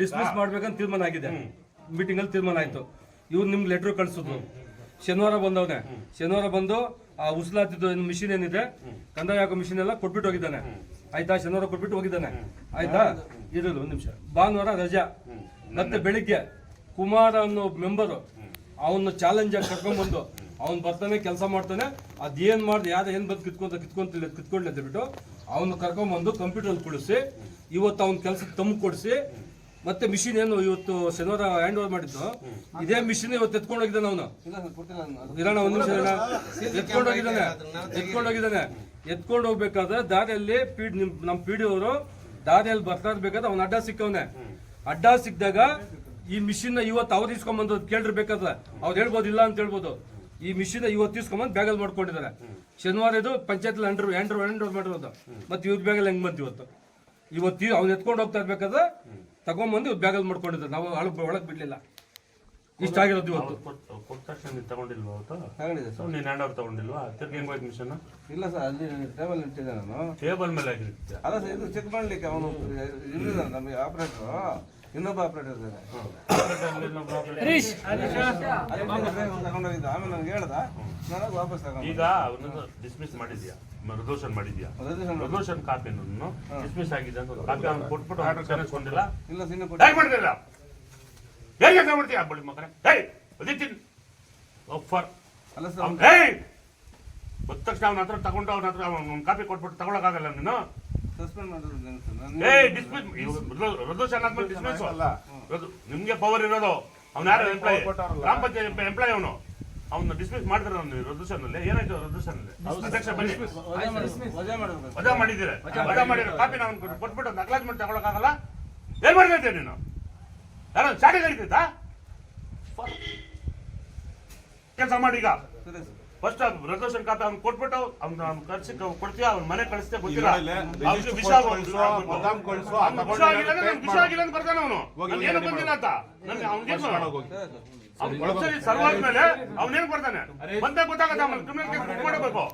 Dismiss ಮಾಡ್ಬೇಕಂತ ತೀರ್ಮಾನ ಆಗಿದೆ. ಮೀಟಿಂಗ್ ಅಲ್ಲಿ ತೀರ್ಮಾನ ಆಯ್ತು. ಇವ್ರು ನಿಮ್ಗೆ ಲೆಟರ್ ಕಳ್ಸಿದ್ರು. ಶನಿವಾರ ಬಂದವನೆ. ಶನಿವಾರ ಬಂದು ಆ ಉಸಲಾತಿದ್ದು ಮಿಷಿನ್ ಏನಿದೆ? ಕಂದಾಯ ಹಾಕೋ ಮಿಷಿನ್ ಎಲ್ಲ ಕೊಟ್ಬಿಟ್ಟು ಹೋಗಿದ್ದಾನೆ. ಆಯ್ತಾ? ಶನಿವಾರ ಕೊಟ್ಬಿಟ್ಟು ಹೋಗಿದ್ದಾನೆ. ಆಯ್ತಾ? ಇರೋದು ಒಂದು ನಿಮಿಷ. ಭಾನುವಾರ ರಜಾ. ಮತ್ತೆ ಬೆಳಿಗ್ಗೆ ಕುಮಾರ ಅನ್ನೋ ಮೆಂಬರು ಅವನ್ನ ಚಾಲೆಂಜ್ ಆಗಿ ಕರ್ಕೊಂಡ್ಬಂದು ಅವ್ನು ಬರ್ತಾನೆ ಕೆಲಸ ಮಾಡ್ತಾನೆ. ಅದೇನ್ ಮಾಡ್ದು? ಯಾರು ಏನ್ ಬಂದು ಕಿತ್ಕೊಂತ ಕಿತ್ಕೊಂತಿಲ್ಲ ಕಿತ್ಕೊಳ್ಳಿ ಅಂತ ಬಿಟ್ಟು ಅವನು ಕರ್ಕೊಂಡ್ಬಂದು ಕಂಪ್ಯೂಟರ್ ಕುಳಿಸಿ ಇವತ್ತು ಅವ್ನ ಕೆಲಸ ತಮ್ಮ ಕೊಡಿಸಿ ಮತ್ತೆ ಮಿಷಿನ್ ಏನು ಇವತ್ತು ಶನಿವಾರ ಹ್ಯಾಂಡ್ ಓವರ್ ಮಾಡಿದ್ದು. ಇದೇ ಮಿಷಿನ್ ಇವತ್ತು ಎತ್ಕೊಂಡು ಹೋಗಿದ್ದಾನೆ ಅವನು. ಇರೋಣ ಒಂದ್ ನಿಮಿಷ ಎತ್ಕೊಂಡು ಹೋಗಿದ್ದಾನೆ. ಎತ್ಕೊಂಡು ಹೋಗಿದ್ದಾನೆ. ಎತ್ಕೊಂಡು ಹೋಗ್ಬೇಕಾದ್ರೆ ದಾರಿಯಲ್ಲಿ ಪೀಡ್ ನಿಮ್ ನಮ್ಮ ಪಿ ಡಿ ಅವರು ದಾರಿಯಲ್ಲಿ ಬರ್ತಾ ಇರ್ಬೇಕಾದ್ರೆ ಅವ್ನ ಅಡ್ಡ ಸಿಕ್ಕವನೆ. ಅಡ್ಡ ಸಿಕ್ಕಿದಾಗ ಈ ಮಿಷಿನ್ ಇವತ್ತು ಅವ್ರು ಇಸ್ಕೊಂಬಂದು ಕೇಳಿರ್ಬೇಕಾದ್ರೆ ಅವ್ರು ಹೇಳ್ಬೋದು ಇಲ್ಲ ಅಂತ ಹೇಳ್ಬೋದು. ಈ ಮಿಷಿನ್ ಇವತ್ತು ಇಸ್ಕೊಂಬಂದು ಬ್ಯಾಗಲ್ಲಿ ಮಾಡ್ಕೊಂಡಿದ್ದಾರೆ. ಶನಿವಾರ ಇದು ಪಂಚಾಯತ್ ಅಂಡ್ರು ಹ್ಯಾಂಡ್ರು ಹ್ಯಾಂಡ್ ಓವರ್ ಮಾಡಿರೋದು ಮತ್ತೆ ಇವ್ರ ಬ್ಯಾಗಲ್ಲಿ ಹೆಂಗ್ ಬಂತು ಇವತ್ತು? ಇವತ್ತು ಅವ್ನು ಎತ್ಕೊಂಡು ಹೋಗ್ತಾ ಇರ್ಬೇಕಾದ್ರೆ ತಗೊಂಬಂದು ಇವತ್ತು ಬ್ಯಾಗಲ್ ಮಾಡ್ಕೊಂಡಿದ್ದಾರೆ ನಾವು ಅಳಕ್ ಒಳಗೆ ಬಿಡ್ಲಿಲ್ಲ. ಇಷ್ಟ ಆಗಿರೋದು ಇವತ್ತು. ಕೊಟ್ಟ ತಕ್ಷಣ ನೀನು ತಗೊಂಡಿಲ್ವಾ ಅವತ್ತು? ತಗೊಂಡಿದ್ದೆ ಸೊ ನೀನು ಹ್ಯಾಂಡ್ ಓವರ್ ತಗೊಂಡಿಲ್ವಾ? ತಿರ್ಗಿ ಹೆಂಗ್ ಹೋಯ್ತು ಮಿಷನ್ ಇಲ್ಲ ಸರ್ ಅಲ್ಲಿ ಟೇಬಲ್ ಇಟ್ಟಿದ್ದೆ ನಾನು. ಟೇಬಲ್ ಮೇಲೆ ಆಗಿರುತ್ತೆ. ಅಲ್ಲ ಸರ್ ಇದು ಚೆಕ್ ಮಾಡ್ಲಿಕ್ಕೆ ಅವನು ಇಲ್ಲಿದ್ದಾನೆ ನಮಗೆ ಆಪರೇಟರ್ ಇನ್ನೊಬ್ಬ ಆಪರೇಟರ್ ಇದ್ದಾನೆ ತಗೊಂಡೋಗಿದ್ದ. ಆಮೇಲೆ ನನಗೆ ಹೇಳ್ದ ನಾನು ವಾಪಸ್ ತಗೊಂಡು ಈಗ ಅವನನ್ನು ಡಿಸ್ಮಿಸ್ ಮಾಡಿದ್ಯಾ? ರೆಸಲ್ಯೂಷನ್ ಮಾಡಿದ್ಯಾ? ಕಾಪಿ ರೆಸಲ್ಯೂಷನ್ ಡಿಸ್ಮಿಸ್ ಆಗಿದೆ ಅಂತ ಕಾಪಿ ಅವ್ನು ಕೊಟ್ಬಿಟ್ಟು ಆರ್ಡರ್ ಕರೆಸ್ಕೊಂಡಿಲ್ಲ ಇಲ್ಲ ಸಿನ್ನ ಹೇಗೆ ಮಾಡ್ತಿಲ್ಲ ಹೇಗೆ ಕೆಲಸ ಮಾಡ್ತೀಯಾ ಬಳಿ ಮಕ್ಕಳೇ ಹೇಯ್ ಅದಿತ್ತಿನ್ ಆಫರ್ ಅಲ್ಲ ಸರ್ ಅವ್ನು ಹೇಯ್! ಬಂದ ತಕ್ಷಣ ಅವನ ಹತ್ರ ತಗೊಂಡು ಅವನ ಹತ್ರ ಕಾಪಿ ಕೊಟ್ಬಿಟ್ಟು ತಗೊಳಕ್ಕಾಗಲ್ಲ ನೀನು? ಏಯ್ ಡಿಸ್ಮಿಸ್ ರೆಸಲ್ಯೂಷನ್ ಡಿಸ್ಮಿಸ್ ನಿಮ್ಗೆ ಪವರ್ ಇರೋದು. ಅವ್ನು ಯಾರು ಎಂಪ್ಲಾಯ್ ಗ್ರಾಮ ಪಂಚಾಯತ್ ಎಂಪ್ಲಾಯ್ ಅವನು. ಅವ್ನ ಡಿಸ್ಮಿಸ್ ಮಾಡಿದ್ರೆ ಅವ್ನು ರೆಸಲ್ಯೂಷನ್ ಅಲ್ಲಿ ಏನಾಯ್ತು ರೆಸಲ್ಯೂಷನ್ ಅಲ್ಲಿ ಅಧ್ಯಕ್ಷ ಬನ್ನಿ. ವಜಾ ಮಾಡಬೇಕು ವಜಾ ಮಾಡಿರೋ ವಜಾ ಮಾಡಿದ್ರೆ. ಕಾಪಿ ನಾವು ಕೊಟ್ಬಿಟ್ಟು ನಕ್ಲಾಜ್ ಮಾಡಿ ತಗೊಳಕ್ಕಾಗಲ್ಲ ಏನ್ ಮಾಡ್ತಾ ನೀನು? ಯಾರೋ ಚಾಟಿ ಕಡಿತೈತಾ ಕೆಲಸ ಮಾಡಿ ಈಗ. ಸರಿ ಅವ್ನು ಫಸ್ಟ್ ಖಾತೆ ಅವ್ನು ಕೊಟ್ಬಿಟ್ಟು ಅವ್ನು ಅವ್ನು ಕಳ್ಸಿ ಕೊಡ್ತೀವಿ ಅವ್ನ ಮನೆ ಕಳಿಸ್ತೇ ಗೊತ್ತಿಲ್ಲ. ಅವ್ನಿಗೆ ವಿಷ ಆಗಿಲ್ಲ ಅಂತ ಬರ್ತಾನೆ ಅವನು. ಏನು ಬಂದಿಲ್ಲ ಅಂತ? ನನ್ಗೆ ಅವ್ನಿಗೆ ಸರ್ವ್ ಆದ್ಮೇಲೆ ಅವ್ನೇನ್ ಬರ್ತಾನೆ ಬಂದಾಗ ಗೊತ್ತಾಗತ್ತೆ ಕ್ರಿಮಿನಲ್ ಕೇಸ್ ಮಾಡಬೇಕು.